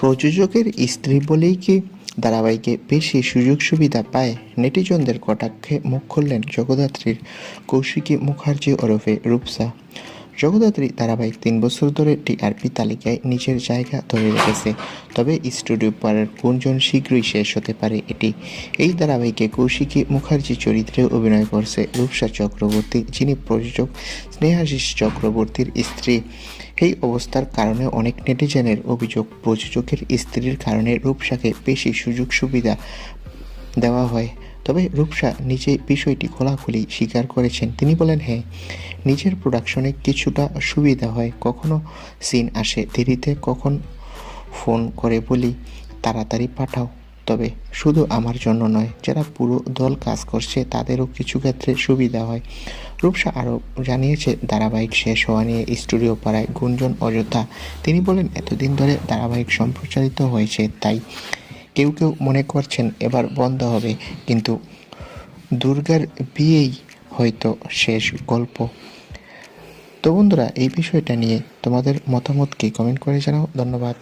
প্রযোজকের স্ত্রী বলেই কি ধারাবাহিকে বেশি সুযোগ সুবিধা পায়? নেটিজনদের কটাক্ষে মুখ খুললেন জগদ্ধাত্রীর কৌশিকী মুখার্জি ওরফে রূপসা। জগদ্ধাত্রী ধারাবাহিক তিন বছর ধরে টিআরপি তালিকায় নিজের জায়গা ধরে রেখেছে। তবে স্টুডিও পাড়ার গুঞ্জন শীঘ্রই শেষ হতে পারে এটি। এই ধারাবাহিকে কৌশিকী মুখার্জি চরিত্রে অভিনয় করছে রূপসা চক্রবর্তী, যিনি প্রযোজক স্নেহাশিস চক্রবর্তীর স্ত্রী। এই অবস্থার কারণে অনেক নেটিজেনের অভিযোগ, প্রযোজকের স্ত্রীর কারণে রূপসাকে বেশি সুযোগ সুবিধা দেওয়া হয়। তবে রূপসা নিজে বিষয়টি খোলাখুলি স্বীকার করেছেন। তিনি বলেন হ্যাঁ নিজের প্রোডাকশনে কিছুটা সুবিধা হয়। কখনো সিন আসে দেরিতে, কখন ফোন করে বলি, তাড়াতাড়ি পাঠাও। তবে শুধু আমার জন্য নয়, যারা পুরো দল কাজ করছে, তাদেরও কিছু ক্ষেত্রে সুবিধা হয়। রূপসা আরও জানিয়েছে, ধারাবাহিক শেষ হওয়া নিয়ে স্টুডিও পাড়ায় গুঞ্জন অযোধ্যা তিনি বলেন, এতদিন ধরে ধারাবাহিক সম্প্রচারিত হয়েছে, তাই কেউ কেউ মনে করছেন এবার বন্ধ হবে, কিন্তু দুর্গার বিয়েই হয়তো শেষ গল্প। তো বন্ধুরা, এই বিষয়টা নিয়ে তোমাদের মতামত কি কমেন্ট করে জানাও। ধন্যবাদ।